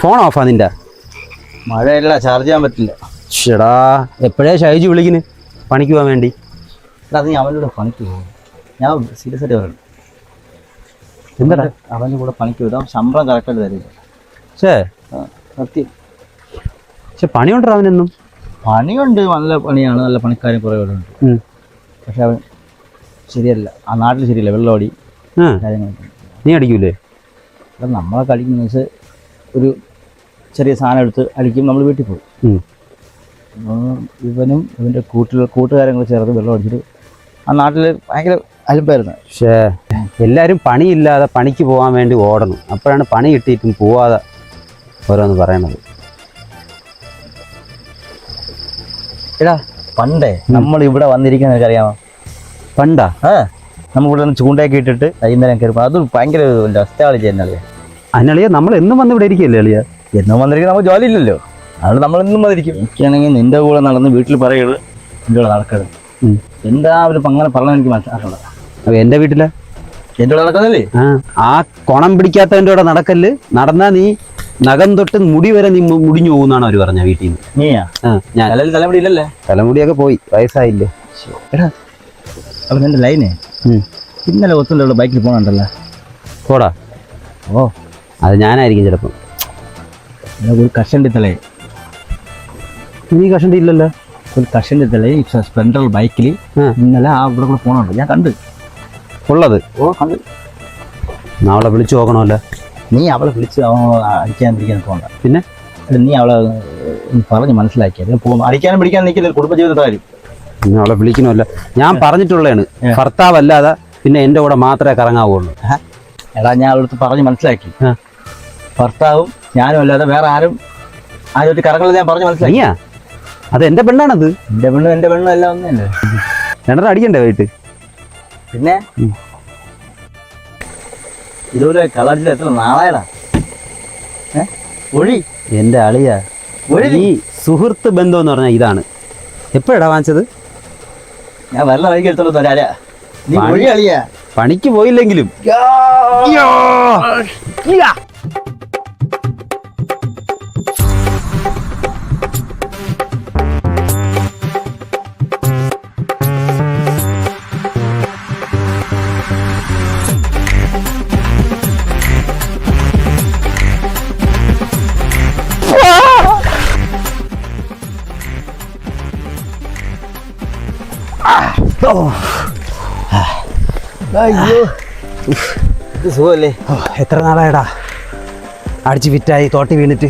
Phone ഓഫാ നിന്റെ. മഴയല്ല charge ചെയ്യാൻ പറ്റില്ല. ഷെടാ എപ്പോഴേ ഷൈജു വിളിക്കുന്നു പണിക്ക് പോകാൻ വേണ്ടി. അത് നീ അവന്റെ കൂടെ പണിക്ക് പോകും ഞാൻ സീരിയസ് ആയിട്ട് പറയുന്നു എന്താടാ? അവന്റെ കൂടെ പണിക്ക് വിടാം ശമ്പളം കറക്റ്റായിട്ട് തരില്ല ഷേ സത്യം പക്ഷെ പണിയുണ്ടോ അവനെന്നും? പണിയുണ്ട് നല്ല പണിയാണ്. നല്ല പണിക്കാരും കുറേ പേരുണ്ട് പക്ഷെ അവൻ ശരിയല്ല. ആ നാട്ടിൽ ശരിയല്ല വെള്ളമടി. കാര്യങ്ങളൊക്കെ. നീ അടിക്കൂലേ? അപ്പം നമ്മളൊക്കെ അടിക്കുന്ന വെച്ച് ഒരു ചെറിയ സാധനം എടുത്ത് അടിക്കും നമ്മൾ വീട്ടിൽ പോകും. ഇവനും ഇവന്റെ കൂട്ടിൽ കൂട്ടുകാരും കൂടെ ചേർത്ത് വെള്ളം അടിച്ചിട്ട് ആ നാട്ടിൽ ഭയങ്കര അലമ്പായിരുന്നു. പക്ഷേ എല്ലാവരും പണിയില്ലാതെ പണിക്ക് പോകാൻ വേണ്ടി ഓടണം. അപ്പോഴാണ് പണി കിട്ടിയിട്ടും പോവാതെ ഓരോന്ന് പറയണത്. എടാ പണ്ടേ നമ്മൾ ഇവിടെ വന്നിരിക്കുന്ന അറിയാമോ പണ്ടാ? ആ. നമ്മൾ ഇവിടെ നിന്ന് ചൂണ്ടയൊക്കെ ഇട്ടിട്ട് വൈകുന്നേരം കയറുമ്പോൾ അത് ഭയങ്കര നൊസ്റ്റാളജി തന്നെ അന്നളിയ. നമ്മൾ എന്നും വന്ന് ഇവിടെ ഇരിക്കുകയല്ലേ അളിയ? എന്നും വന്നിരിക്കും നമുക്ക് ജോലി ഇല്ലല്ലോ. അതുകൊണ്ട് നമ്മൾ എന്നും വന്നിരിക്കും. എനിക്കാണെങ്കിൽ നിന്റെ കൂടെ നടന്ന് വീട്ടിൽ പറയരുത്. നിന്റെ കൂടെ നടക്കരുത്. എന്താ ഒരു അങ്ങനെ പറഞ്ഞാൽ എനിക്ക് മനസ്സിലാക്കണ്ട അപ്പൊ എന്റെ വീട്ടിലെ? എന്റെ കൂടെ നടക്കുന്നല്ലേ ആ കൊണം പിടിക്കാത്തവന്റെ കൂടെ നടക്കല്ല്. നടന്നാ നീ നഖം തൊട്ട് മുടി വരെ നീ മുടിഞ്ഞു പോകുന്നാണ് അവർ പറഞ്ഞ വീട്ടിൽ നിന്ന് ഞാൻ. തലമുടി ഇല്ലല്ലേ? തലമുടിയൊക്കെ പോയി വയസ്സായില്ലേ. എടാ അപ്പം എന്റെ ലൈനേ. ഇന്നലെ ഒത്തുള്ള ബൈക്കിൽ പോകണുണ്ടല്ലോ പോടാ. ഓ. അത് ഞാനായിരിക്കും ചിലപ്പം. ഒരു കഷണ്ടി തലേ നീ കഷണ്ടി ഇല്ലല്ലോ. ഒരു കഷണ്ടി തലേ സ്പ്ലെൻഡർ ബൈക്കിൽ. ഇന്നലെ ആ ഇവിടെ കൂടെ പോകണുണ്ട് ഞാൻ കണ്ട്. ഉള്ളത്? ഓ കണ്ട്. നാളെ വിളിച്ചു നോക്കണമല്ലോ. നീ അവളെ വിളിച്ച് പിടിക്കാൻ പോകണ്ട പിന്നെ? നീ അവളെ പറഞ്ഞ് മനസ്സിലാക്കിയത് പോകുന്നു അടിക്കാനും പിടിക്കാൻ നിൽക്കില്ല കുടുംബജീവിതത്തെ കാര്യം ഇനി അവളെ വിളിക്കണമല്ല. ഞാൻ പറഞ്ഞിട്ടുള്ളതാണ്. ഭർത്താവ് അല്ലാതെ പിന്നെ എന്റെ കൂടെ മാത്രമേ കറങ്ങാവുള്ളൂ. എടാ ഞാൻ അവളടുത്ത് പറഞ്ഞ് മനസ്സിലാക്കി. ഭർത്താവും ഞാനും അല്ലാതെ വേറെ ആരും ആരും കറങ്ങുന്നത് ഞാൻ പറഞ്ഞു മനസ്സിലാക്കി. നീയാ? അത് എന്റെ പെണ്ണാണത്. എന്റെ പെണ്ണും എന്റെ പെണ്ണും എല്ലാം ഒന്നല്ലേ രണ്ടര അടിക്കണ്ടേ വൈകിട്ട്? പിന്നെ. ഇതുപോലെ കളറിൽ എത്ര നാളായടാ? ഒഴി. എന്റെ അളിയാ. ഒഴി സുഹൃത്ത് ബന്ധം എന്ന് പറഞ്ഞാൽ ഇതാണ്. എപ്പോഴാണ് വാങ്ങിച്ചത്? ഞാൻ വല്ല വൈകി എടുത്തോളൂ തരാ നീ പണിക്ക് പോയില്ലെങ്കിലും. അയ്യോ സുഖമല്ലേ എത്ര നാളായടാ അടിച്ച് ഫിറ്റായി തോട്ടി വീണിട്ട്